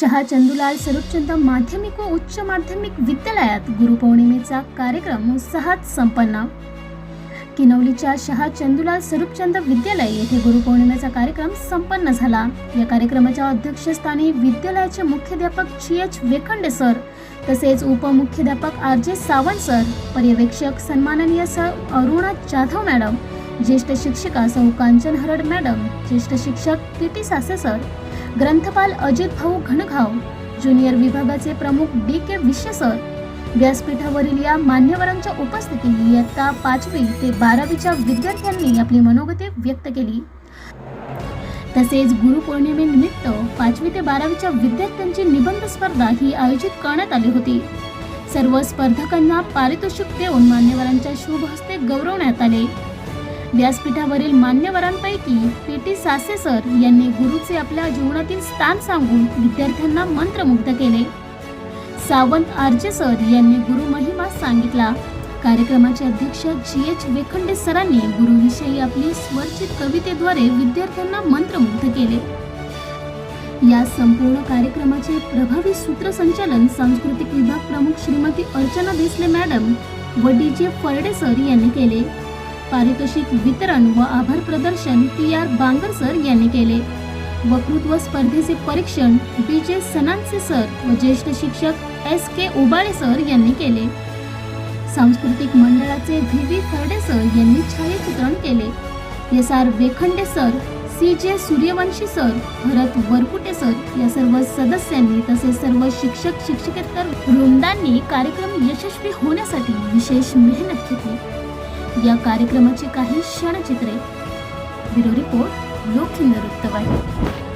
शहा चंदुलाल स्वरूपचंद माध्यमिक व उच्च माध्यमिक विद्यालयात गुरुपौर्णिमेचा कार्यक्रम उत्साहात संपन्न. किनवलीच्या शहा चंदुलाल स्वरूपचंद विद्यालय येथे गुरुपौर्णिमेचा कार्यक्रम संपन्न झाला. या कार्यक्रमाच्या अध्यक्षस्थानी विद्यालयाचे मुख्याध्यापक जी एच वेखंडे सर तसेच उपमुख्याध्यापक आर जे सावंत सर पर्यवेक्षक सन्माननीय सर अरुणा जाधव मॅडम ज्येष्ठ शिक्षिका सौ कांचन हरड मॅडम ज्येष्ठ शिक्षक पी टी सासे सर ग्रंथपाल अजित भाऊ घनघाव ज्युनियर विभागाचे प्रमुख डी के विश्वसर व्यासपीठावरील या मान्यवरांच्या उपस्थितीत इयत्ता पाचवी ते बारावीच्या विद्यार्थ्यांनी आपली मनोगते व्यक्त केली. तसेच गुरुपौर्णिमेनिमित्त पाचवी ते बारावीच्या विद्यार्थ्यांची निबंध स्पर्धा ही आयोजित करण्यात आली होती. सर्व स्पर्धकांना पारितोषिक देऊन मान्यवरांच्या शुभ हस्ते गौरवण्यात आले. व्यासपीठावरील मान्यवरांपैकी पी टी सासे सर यांनी गुरुचे आपल्या जीवनातील स्थान सांगून विद्यार्थ्यांना मंत्रमुग्ध केले. सावंत आरजे सर यांनी गुरु महिमा सांगितला. कार्यक्रमाचे अध्यक्ष जी एच वेखंडे सरांनी गुरुविषयी आपली स्वरचित कवितेद्वारे विद्यार्थ्यांना मंत्रमुग्ध केले. या संपूर्ण कार्यक्रमाचे प्रभावी सूत्रसंचालन सांस्कृतिक विभाग प्रमुख श्रीमती अर्चना देसले मॅडम व डी जे फरडे सर यांनी केले. पारितोषिक वितरण व आभार प्रदर्शन पी आर बांगर सर यांनी केले. वक्तृत्व स्पर्धेचे परीक्षण बी जे सनांचे सर व ज्येष्ठ शिक्षक एस के उबाळे सर यांनी केले. सांस्कृतिक मंडळाचे व्ही व्ही खर्डे सर यांनी छायाचित्रण केले. S R Wekhande sir C J Suryawanshi sir Bharat Varkute sir या सर्व सदस्यांनी तसेच सर्व शिक्षक शिक्षकेतर वृंदांनी कार्यक्रम यशस्वी होण्यासाठी विशेष मेहनत घेतली. या कार्यक्रमाची काही क्षणचित्रे. ब्युरो रिपोर्ट लोकहिंद वृत्तवाहिनी.